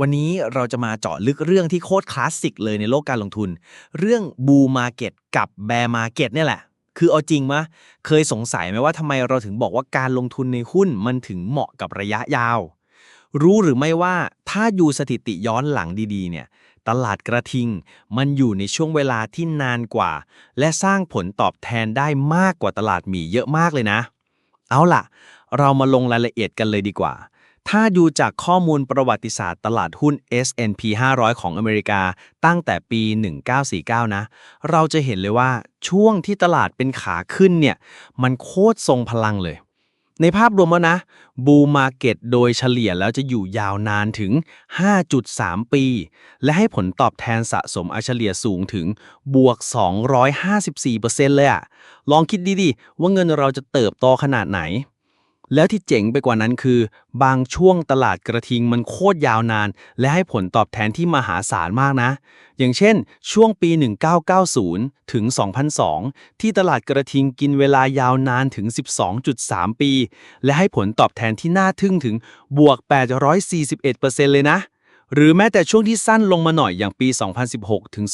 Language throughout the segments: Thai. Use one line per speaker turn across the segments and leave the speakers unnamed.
วันนี้เราจะมาเจาะลึกเรื่องที่โคตรคลาสสิกเลยในโลกการลงทุน เรื่องบูมาเก็ตกับแบร์มาเก็ตเนี่ยแหละ คือเอาจริงมะ เคยสงสัยไหมว่าทำไมเราถึงบอกว่าการลงทุนในหุ้นมันถึงเหมาะกับระยะยาว รู้หรือไม่ว่าถ้าอยู่สถิติย้อนหลังดีๆ เนี่ย ตลาดกระทิง มันอยู่ในช่วงเวลาที่นานกว่า และสร้างผลตอบแทนได้มากกว่าตลาดหมีเยอะมากเลยนะ เอาล่ะ เรามาลงรายละเอียดกันเลยดีกว่า ถ้าดูจากข้อมูลประวัติศาสตร์ตลาดหุ้น S&P 500 ของอเมริกาตั้งแต่ปี 1949 นะ เราจะเห็นเลยว่าช่วงที่ตลาดเป็นขาขึ้นเนี่ย มันโคตรทรงพลังเลย ในภาพรวมแล้วนะบูมาเก็ตโดยเฉลี่ยแล้วจะอยู่ยาวนานถึง 5.3 ปี และให้ผลตอบแทนสะสมอเฉลี่ยสูงถึงบวก 254%เลยอะลองคิดดีๆ ว่าเงินเราจะเติบโตขนาดไหน แล้วที่เจ๋งไปกว่านั้นคือ บางช่วงตลาดกระทิงมันโคตรยาวนาน และให้ผลตอบแทนที่มหาศาลมากนะ อย่างเช่น ช่วงปี 1990 ถึง 2002 ที่ตลาดกระทิงกินเวลายาวนานถึง 12.3 ปี และให้ผลตอบแทนที่น่าทึ่งถึงบวก 841%เลยนะ หรือแม้แต่ช่วงที่สั้นลงมาหน่อยอย่างปี 2016 ถึง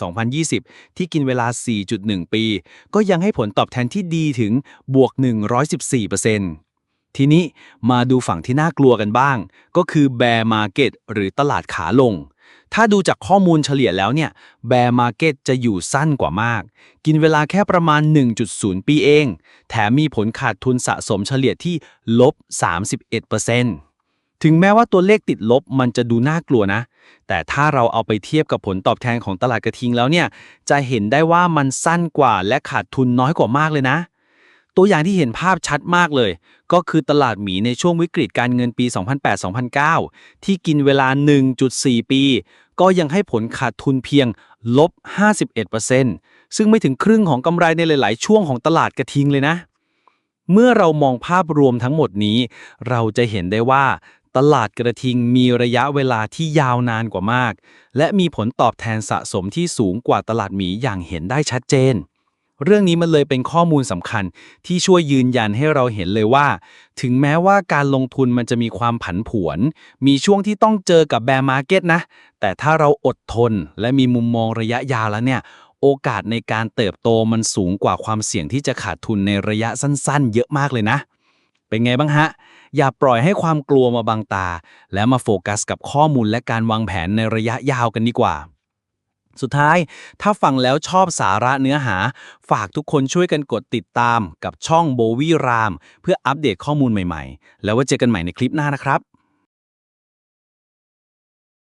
2020 ที่กินเวลา 4.1 ปี ก็ยังให้ผลตอบแทนที่ดีถึงบวก 114% ทีนี้มาดูฝั่งที่น่ากลัวกันบ้าง ก็คือ bear market หรือตลาดขาลง ถ้าดูจากข้อมูลเฉลี่ยแล้วเนี่ย bear market จะอยู่สั้นกว่ามาก กินเวลาแค่ประมาณ 1.0 ปีเอง แถมมีผลขาดทุนสะสมเฉลี่ยที่ลบ 31%ถึงแม้ว่าตัวเลขติดลบมันจะดูน่ากลัวนะ แต่ถ้าเราเอาไปเทียบกับผลตอบแทนของตลาดกระทิงแล้วเนี่ย จะเห็นได้ว่ามันสั้นกว่าและขาดทุนน้อยกว่ามากเลยนะ ตัวอย่างที่เห็นภาพชัดมากเลย ก็คือตลาดหมีในช่วงวิกฤตการเงินปี 2008-2009 ที่กินเวลา 1.4 ปี ก็ยังให้ผลขาดทุนเพียงลบ 51%ซึ่งไม่ถึงครึ่งของกำไรในหลาย ๆ ช่วงของตลาดกระทิงเลยนะ เมื่อเรามองภาพรวมทั้งหมดนี้ เราจะเห็นได้ว่าตลาดกระทิงมีระยะเวลาที่ยาวนานกว่ามาก และมีผลตอบแทนสะสมที่สูงกว่าตลาดหมีอย่างเห็นได้ชัดเจน เรื่องนี้มันเลยเป็นข้อมูลสำคัญที่ช่วยยืนยันให้เราเห็นเลยว่า ถึงแม้ว่าการลงทุนมันจะมีความผันผวน มีช่วงที่ต้องเจอกับแบร์มาร์เก็ตนะ แต่ถ้าเราอดทนและมีมุมมองระยะยาวแล้วเนี่ย โอกาสในการเติบโตมันสูงกว่าความเสี่ยงที่จะขาดทุนในระยะสั้นๆ เยอะมากเลยนะ เป็นไงบ้างฮะ อย่าปล่อยให้ความกลัวมาบังตา และมาโฟกัสกับข้อมูลและการวางแผนในระยะยาวกันดีกว่า สุดท้าย ถ้าฟังแล้วชอบสาระเนื้อหา ฝากทุกคนช่วยกันกดติดตามกับช่องโบวีรามเพื่ออัปเดตข้อมูลใหม่ๆ แล้วว่าเจอกันใหม่ในคลิปหน้านะครับ